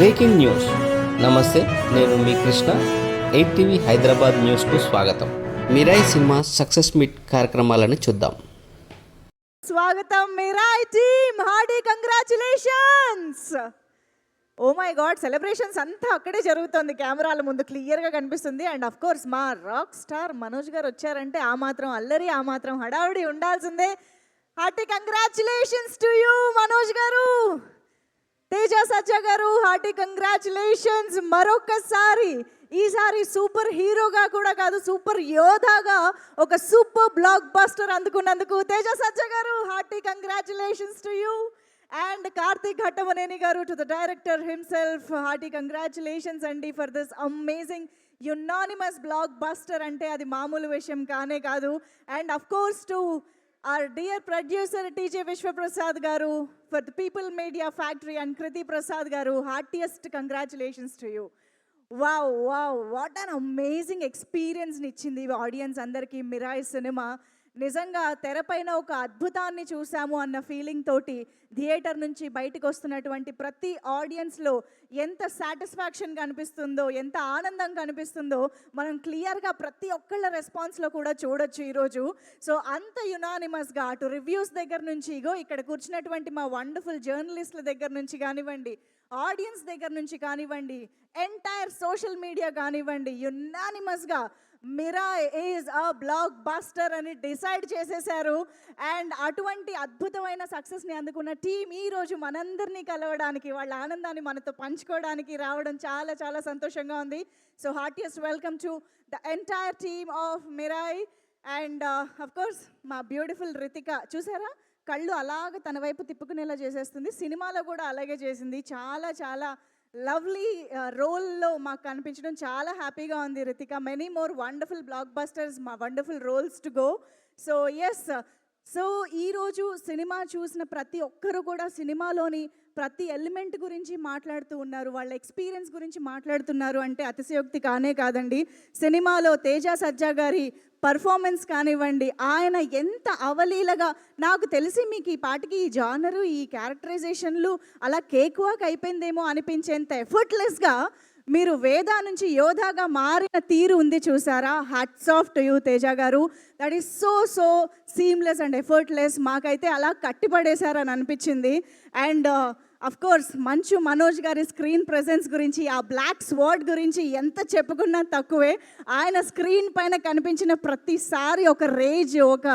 Breaking news. నమస్తే నేను మీ కృష్ణ. ఎయిట్ టీవీ హైదరాబాద్ న్యూస్కు స్వాగతం. మిరాయ్ సినిమా సక్సెస్ మీట్ కార్యక్రమాలను చూద్దాం. స్వాగతం Mirai team. Hearty congratulations! Oh my god celebrations అంతా అక్కడే జరుగుతుంది. కెమెరాల ముందు క్లియర్గా కనిపిస్తుంది. అండ్ అఫ్ కోర్స్ మా రాక్ స్టార్ మనోజ్ గారు వచ్చారంటే ఆ మాత్రం అల్లరి ఆ మాత్రం హడావుడి ఉండాల్సిందే. Hearty congratulations to you Manoj garu! Teja Sajja గారు హార్టీ కంగ్రాచులేషన్స్. మరొకసారి ఈసారి సూపర్ హీరోగా కూడా కాదు సూపర్ యోధాగా ఒక super block buster అందుకున్నందుకు Teja Sajja garu hearty congratulations to you. And Karthik Ghattamaneni garu to the director himself hearty congratulations అండి for this amazing unanimous blockbuster అంటే అది మామూలు విషయం కానే కాదు. And of course to our dear producer TJ Vishwaprasad garu for the People Media Factory and Kriti Prasad garu heartiest congratulations to you. Wow wow what an amazing ఎక్స్పీరియన్స్ని ఇచ్చింది audience అందరికీ Mirai cinema నిజంగా తెరపైన ఒక అద్భుతాన్ని చూసాము అన్న ఫీలింగ్ తోటి theatre నుంచి బయటకు వస్తున్నటువంటి ప్రతి ఆడియన్స్లో ఎంత సాటిస్ఫాక్షన్ కనిపిస్తుందో ఎంత ఆనందం కనిపిస్తుందో మనం క్లియర్గా ప్రతి ఒక్కళ్ళ రెస్పాన్స్లో కూడా చూడొచ్చు ఈరోజు. సో అంత యునానిమస్గా అటు రివ్యూస్ దగ్గర నుంచి ఇగో ఇక్కడ కూర్చున్నటువంటి మా వండర్ఫుల్ జర్నలిస్టుల దగ్గర నుంచి కానివ్వండి ఆడియన్స్ దగ్గర నుంచి కానివ్వండి ఎంటైర్ సోషల్ మీడియా కానివ్వండి యునానిమస్గా Mira is a black buster అని డిసైడ్ చేసేశారు అండ్ అటువంటి అద్భుతమైన సక్సెస్ని అందుకున్న టీం ఈ రోజు మనందరినీ కలవడానికి వాళ్ళ ఆనందాన్ని మనతో పంచుకోవడానికి రావడం చాలా చాలా సంతోషంగా ఉంది. So heartiest welcome to the entire team of Mirai and of course మా బ్యూటిఫుల్ రితిక చూసారా? కళ్ళు అలాగ తన వైపు తిప్పుకునేలా చేసేస్తుంది. సినిమాలో కూడా అలాగే చేసింది. చాలా చాలా లవ్లీ రోల్లో మాకు కనిపించడం చాలా హ్యాపీగా ఉంది Ritika. Many more wonderful blockbusters మా wonderful roles to go so yes so ఈరోజు సినిమా చూసిన ప్రతి ఒక్కరు కూడా సినిమాలోని ప్రతి ఎలిమెంట్ గురించి మాట్లాడుతూ ఉన్నారు. వాళ్ళ ఎక్స్పీరియన్స్ గురించి మాట్లాడుతున్నారు అంటే అతిశయోక్తి కానే కాదండి. సినిమాలో తేజ సజ్జా గారి పర్ఫార్మెన్స్ కానివ్వండి ఆయన ఎంత అవలీలగా నాకు తెలిసి మీకు ఈ పాటికి ఈ జానరు ఈ క్యారెక్టరైజేషన్లు అలా కేక్ వాక్ అయిపోయిందేమో అనిపించేంత ఎఫర్ట్లెస్గా మీరు వేద నుంచి యోధాగా మారిన తీరు ఉంది చూసారా? Hats off to you Teja garu. That is so so seamless and effortless మాకైతే అలా కట్టిపడేశారని అనిపించింది. And of course Manchu Manoj గారి స్క్రీన్ ప్రెజెన్స్ గురించి ఆ బ్లాక్ స్వాడ్ గురించి ఎంత చెప్పుకున్నా తక్కువే. ఆయన స్క్రీన్ పైన కనిపించిన ప్రతిసారి ఒక రేజ్ ఒక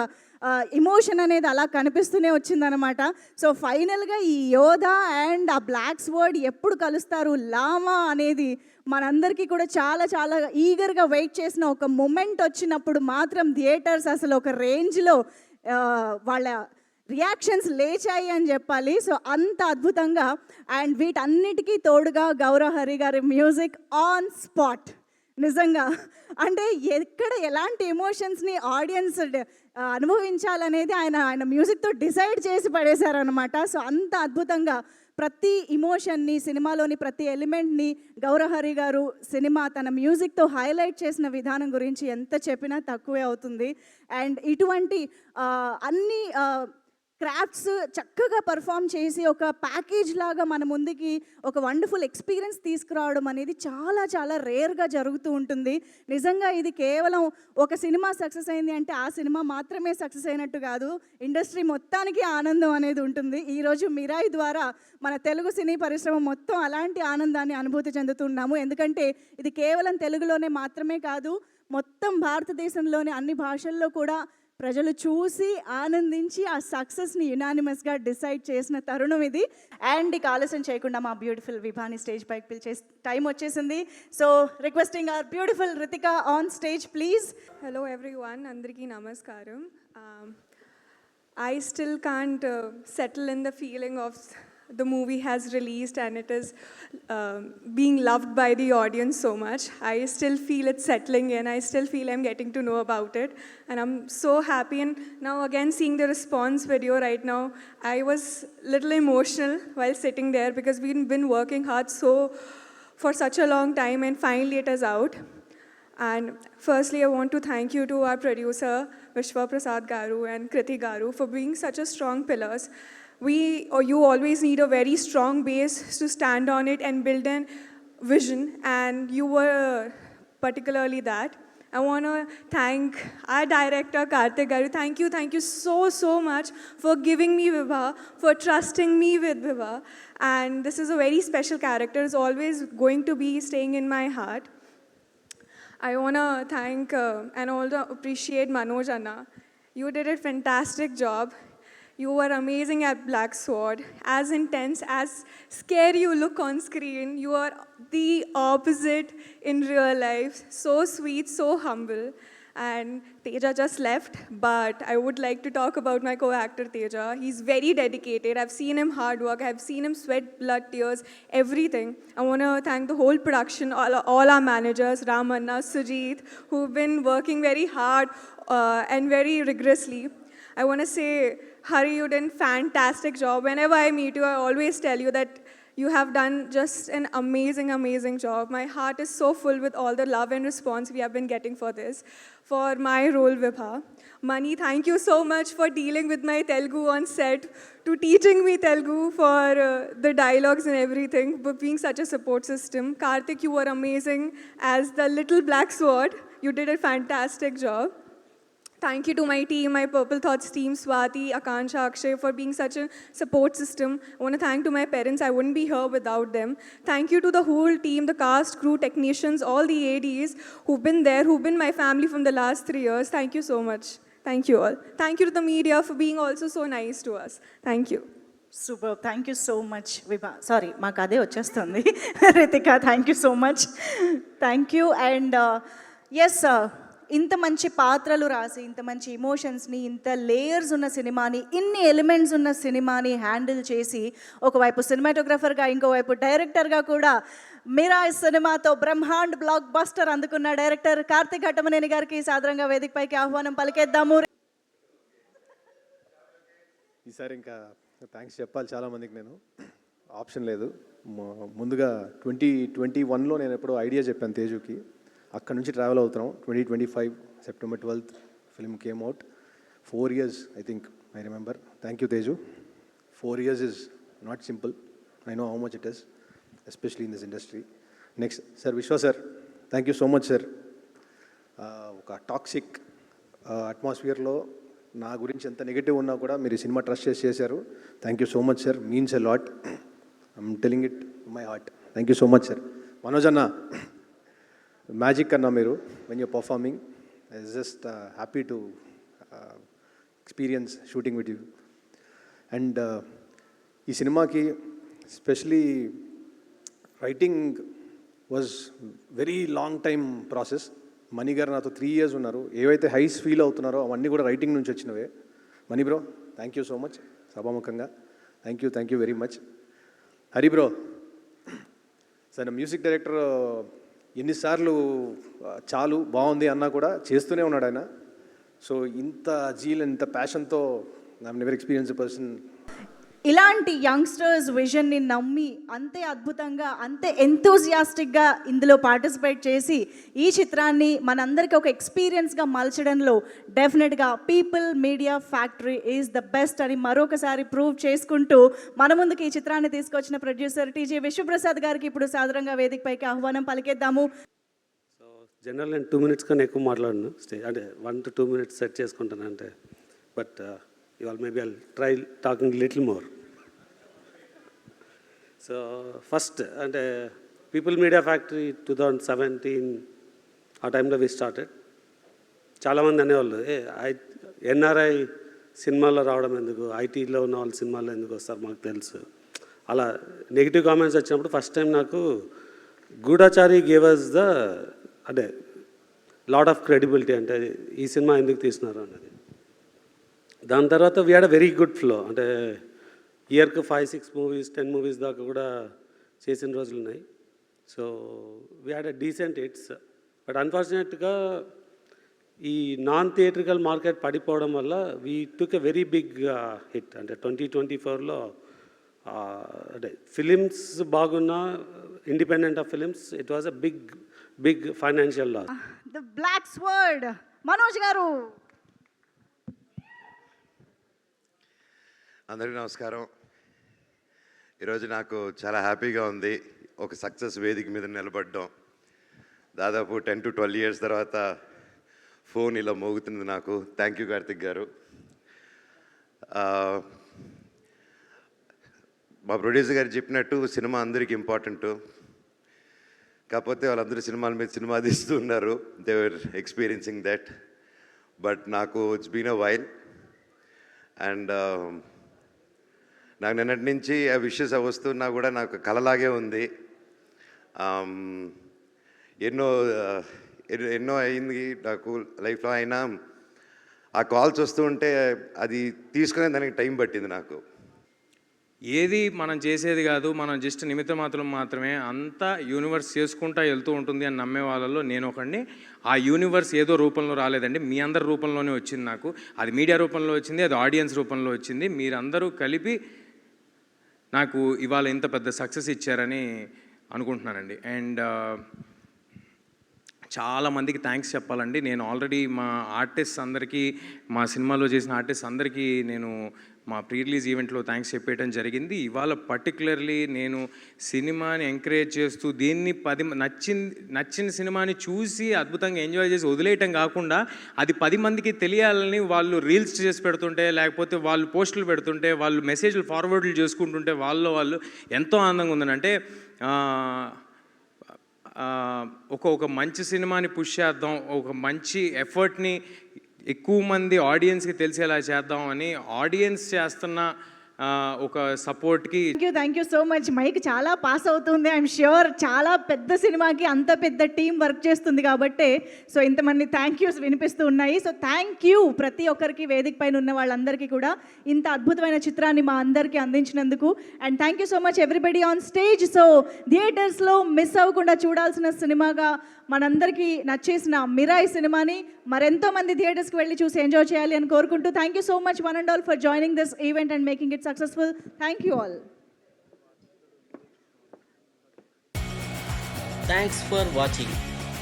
ఇమోషన్ అనేది అలా కనిపిస్తూనే వచ్చిందనమాట సో ఫైనల్గా ఈ యోధ అండ్ ఆ బ్లాక్ స్వర్డ్ ఎప్పుడు కలుస్తారు? లామా అనేది మనందరికీ కూడా చాలా చాలా ఈగర్గా వెయిట్ చేసిన ఒక మూమెంట్ వచ్చినప్పుడు మాత్రం థియేటర్స్ అసలు ఒక రేంజ్లో వాళ్ళ రియాక్షన్స్ లేచాయి అని చెప్పాలి. సో అంత అద్భుతంగా అండ్ వీటన్నిటికీ తోడుగా గౌరవ హరి గారి మ్యూజిక్ ఆన్ స్పాట్ నిజంగా. అంటే ఎక్కడ ఎలాంటి ఎమోషన్స్ని ఆడియన్స్ అనుభవించాలనేది ఆయన ఆయన మ్యూజిక్తో డిసైడ్ చేసి పడేశారనమాట సో అంత అద్భుతంగా ప్రతి ఇమోషన్ని సినిమాలోని ప్రతి ఎలిమెంట్ని గౌరహరి గారు సినిమా తన మ్యూజిక్తో హైలైట్ చేసిన విధానం గురించి ఎంత చెప్పినా తక్కువే అవుతుంది. అండ్ ఇటువంటి అన్ని క్రాఫ్ట్స్ చక్కగా పర్ఫామ్ చేసి ఒక ప్యాకేజ్ లాగా మన ముందుకి ఒక వండర్ఫుల్ ఎక్స్పీరియన్స్ తీసుకురావడం అనేది చాలా చాలా రేర్గా జరుగుతూ ఉంటుంది. నిజంగా ఇది కేవలం ఒక సినిమా సక్సెస్ అయింది అంటే ఆ సినిమా మాత్రమే సక్సెస్ అయినట్టు కాదు ఇండస్ట్రీ మొత్తానికి ఆనందం అనేది ఉంటుంది. ఈరోజు మిరాయి ద్వారా మన తెలుగు సినీ పరిశ్రమ మొత్తం అలాంటి ఆనందాన్ని అనుభూతి చెందుతున్నాము. ఎందుకంటే ఇది కేవలం తెలుగులోనే మాత్రమే కాదు మొత్తం భారతదేశంలోని అన్ని భాషల్లో కూడా ప్రజలు చూసి ఆనందించి ఆ సక్సెస్ని యునానిమస్గా డిసైడ్ చేసిన తరుణం ఇది. అండ్ ఇక ఆలస్యం చేయకుండా మా బ్యూటిఫుల్ విభాని స్టేజ్ పైకి పిలిచే టైం వచ్చేసింది. So requesting our beautiful Ritika on stage please hello everyone అందరికీ నమస్కారం. I still can't settle in the feeling of the movie has released and it is um, being loved by the audience so much. I still feel it settling in. I still feel I'm getting to know about it. And I'm so happy. And now again seeing the response video right now, I was a little emotional while sitting there because we've been working hard so for such a long time and finally it is out. And firstly, I want to thank you to our producer, Vishwa Prasad Garu and Kriti Garu, for being such a strong pillars. We or you always need a very strong base to stand on it and build a vision, and you were particularly that. I want to thank our director Karthik Garu. Thank you, thank you so so much for giving me Vibha, for trusting me with Vibha. And this is a very special character. It's always going to be staying in my heart. I want to thank uh, and also appreciate Manoj Anna. You did a fantastic job. You were amazing at Black Sword. As intense, as scary you look on screen, you are the opposite in real life. So sweet, so humble. And Teja just left, but I would like to talk about my co actor Teja. He's very dedicated. I've seen him hard work, I've seen him sweat, blood, tears, everything. I want to thank the whole production, all, all our managers, Ramanna, Sujit, who've been working very hard uh, and very rigorously. I want to say, Hari, you did a fantastic job. Whenever I meet you, I always tell you that you have done just an amazing, amazing job. My heart is so full with all the love and response we have been getting for this, for my role, Vibha. Mani, thank you so much for dealing with my Telugu on set, to teaching me Telugu for uh, the dialogues and everything, for being such a support system. Karthik, you were amazing as the little black sword. You did a fantastic job. Thank you to my team, my Purple Thoughts team, Swati, Akansha, Akshay, for being such a support system. I want to thank to my parents. I wouldn't be here without them. Thank you to the whole team, the cast, crew, technicians, all the ADs who've been there, who've been my family from the last three years. Thank you so much. Thank you all. Thank you to the media for being also so nice to us. Thank you. Super thank you so much Vibha sorry మాకు అదే వచ్చేస్తుంది Ritika thank you so much thank you and yes ఇంత మంచి పాత్రలు రాసి ఇంత మంచి ఇమోషన్స్ని ఇంత లేయర్స్ ఉన్న సినిమాని ఇన్ని ఎలిమెంట్స్ ఉన్న సినిమాని హ్యాండిల్ చేసి ఒకవైపు సినిమాటోగ్రఫర్గా ఇంకోవైపు డైరెక్టర్గా కూడా మీరా సినిమాతో బ్రహ్మాండ్ బ్లాక్ బస్టర్ అందుకున్న డైరెక్టర్ కార్తిక్ ఘట్టమనేని గారికి సాదరంగా వేదికపైకి ఆహ్వానం పలికేద్దాము ఈసారి ఇంకా థ్యాంక్స్ చెప్పాలి చాలామందికి నేను. ఆప్షన్ లేదు. ముందుగా ట్వంటీ ట్వంటీ వన్లో నేను ఎప్పుడో ఐడియా చెప్పాను తేజుకి. అక్కడ నుంచి ట్రావెల్ అవుతున్నాం. Twenty twenty five September twelfth film came out four years I think I remember thank you Teju four years is not simple I know how much it is especially in this industry next sir Vishwa sir thank you so much sir ఒక toxic అట్మాస్ఫియర్లో నా గురించి ఎంత negative ఉన్నా కూడా మీరు cinema trust చేసి చేశారు. Thank you so much sir means a lot I'm telling it my heart thank you so much sir Manoj అన్న మ్యాజిక్ అన్నా మీరు when you performing I just happy to experience shooting with you and ఈ సినిమాకి specially writing was very long time process Mani garu నాతో three years ఉన్నారు. ఏవైతే highs feel అవుతున్నారో అవన్నీ కూడా రైటింగ్ నుంచి వచ్చినవే. Mani bro thank you so much సభాముఖంగా. Thank you thank you very much Hari bro sir music director ఎన్నిసార్లు చాలు బాగుంది అన్నా కూడా చేస్తూనే ఉన్నాడు ఆయన. సో ఇంత జీల్ ఇంత ప్యాషన్తో ఐ నెవర్ ఎక్స్పీరియన్స్ పర్సన్ ఇలాంటి యంగ్స్టర్స్ విజన్ని నమ్మి అంతే అద్భుతంగా అంతే ఎంతూజియాస్టిక్గా ఇందులో పార్టిసిపేట్ చేసి ఈ చిత్రాన్ని మనందరికీ ఒక ఎక్స్పీరియన్స్గా మలచడంలో డెఫినెట్గా people media factory is the best అని మరొకసారి ప్రూవ్ చేసుకుంటూ మన ముందుకు ఈ చిత్రాన్ని తీసుకొచ్చిన ప్రొడ్యూసర్ టీజే విశ్వప్రసాద్ గారికి ఇప్పుడు సాధారణంగా వేదికపైకి ఆహ్వానం పలికేద్దాము. సో జనరల్ నేను టూ మినిట్స్ కన్నా ఎక్కువ మాట్లాడను. స్టే అంటే one to two minutes set చేసుకుంటాను అంటే బట్ ఇవాళ maybe I try talking little more so first అంటే people media factory two thousand seventeen ఆ టైంలో వి స్టార్టెడ్ చాలామంది అనేవాళ్ళు ఏ ఐ ఎన్ఆర్ఐ సినిమాల్లో రావడం ఎందుకు? ఐటీలో ఉన్న వాళ్ళు సినిమాల్లో ఎందుకు వస్తారు మాకు తెలుసు. అలా నెగిటివ్ కామెంట్స్ వచ్చినప్పుడు ఫస్ట్ టైం నాకు గూఢాచారి గేవ్ అస్ ద అంటే లాట్ ఆఫ్ క్రెడిబిలిటీ అంటే ఈ సినిమా ఎందుకు తీసినారు అన్నది. దాని తర్వాత we had a very good flow అంటే ఇయర్కి five six movies ten movies దాకా కూడా చేసిన రోజులు ఉన్నాయి. So we had a decent hits but అన్ఫార్చునేట్గా ఈ నాన్ థియేట్రికల్ మార్కెట్ పడిపోవడం వల్ల we took a very big hit అంటే ట్వంటీ ట్వంటీ ఫోర్లో అంటే ఫిలిమ్స్ బాగున్నా independent of films it was a big big financial loss the black sword Manoj garu అందరికీ నమస్కారం. ఈరోజు నాకు చాలా హ్యాపీగా ఉంది. ఒక సక్సెస్ వేదిక మీద నిలబడడం. దాదాపు టెన్ టు ట్వెల్వ్ ఇయర్స్ తర్వాత ఫోన్ ఇలా మోగుతుంది నాకు. థ్యాంక్ యూ కార్తిక్ గారు. మా ప్రొడ్యూసర్ గారు చెప్పినట్టు సినిమా అందరికీ ఇంపార్టెంట్. కాకపోతే వాళ్ళందరూ సినిమాల మీద సినిమా తీస్తూ ఉన్నారు. They were experiencing that but నాకు it's been a while and నాకు నిన్నటి నుంచి ఆ విషెస్ వస్తున్నా కూడా నాకు కలలాగే ఉంది. ఎన్నో ఎన్నో- ఎన్నో అయింది నాకు లైఫ్లో అయినా ఆ కాల్స్ వస్తూ ఉంటే అది తీసుకునే దానికి టైం పట్టింది నాకు. ఏది మనం చేసేది కాదు మనం జస్ట్ నిమిత్త మాత్రం మాత్రమే అంతా యూనివర్స్ చేసుకుంటా వెళ్తూ ఉంటుంది అని నమ్మే వాళ్ళలో నేను ఒకడిని. ఆ యూనివర్స్ ఏదో రూపంలో రాలేదండి మీ అందరి రూపంలోనే వచ్చింది నాకు. అది మీడియా రూపంలో వచ్చింది అది ఆడియన్స్ రూపంలో వచ్చింది. మీరందరూ కలిపి నాకు ఇవాళ ఇంత పెద్ద సక్సెస్ ఇచ్చారని అనుకుంటున్నానండి. అండ్ చాలా మందికి థ్యాంక్స్ చెప్పాలండి. నేను ఆల్రెడీ మా ఆర్టిస్ట్ అందరికీ మా సినిమాలో చేసిన ఆర్టిస్ట్ అందరికీ నేను మా ప్రీ రిలీజ్ ఈవెంట్లో థ్యాంక్స్ చెప్పేయడం జరిగింది. ఇవాళ పర్టికులర్లీ నేను సినిమాని ఎంకరేజ్ చేస్తూ దీన్ని పది నచ్చింది నచ్చిన సినిమాని చూసి అద్భుతంగా ఎంజాయ్ చేసి వదిలేయటం కాకుండా అది పది మందికి తెలియాలని వాళ్ళు రీల్స్ చేసి పెడుతుంటే లేకపోతే వాళ్ళు పోస్టులు పెడుతుంటే వాళ్ళు మెసేజ్లు ఫార్వర్డ్లు చేసుకుంటుంటే వాళ్ళు వాళ్ళు ఎంతో ఆనందంగా ఉందని. అంటే ఒక ఒక మంచి సినిమాని పుష్ చేద్దాం ఒక మంచి ఎఫర్ట్ని ఎక్కువ మంది ఆడియన్స్కి తెలిసేలా చేద్దాం అని ఆడియన్స్ చేస్తున్న ఒక సపోర్ట్కి thank you thank you so much mike చాలా పాస్ అవుతుంది. ఐఎమ్ ష్యూర్ చాలా పెద్ద సినిమాకి అంత పెద్ద టీం వర్క్ చేస్తుంది కాబట్టి. సో ఇంతమంది థ్యాంక్ యూస్ వినిపిస్తూ ఉన్నాయి. సో థ్యాంక్ యూ ప్రతి ఒక్కరికి వేదిక పైన ఉన్న వాళ్ళందరికీ కూడా ఇంత అద్భుతమైన చిత్రాన్ని మా అందరికీ అందించినందుకు. And thank you so much everybody on stage so థియేటర్స్లో మిస్ అవ్వకుండా చూడాల్సిన సినిమాగా మనందరికీ నచ్చేసిన మిరాయి సినిమాని మరెంతో మంది థియేటర్స్కి వెళ్ళి చూసి ఎంజాయ్ చేయాలి అని కోరుకుంటూ thank you so much one and all for joining this event and making it successful. Thank you all. Thanks for watching.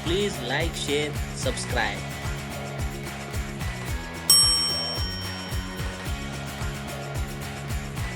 Please like, share, subscribe.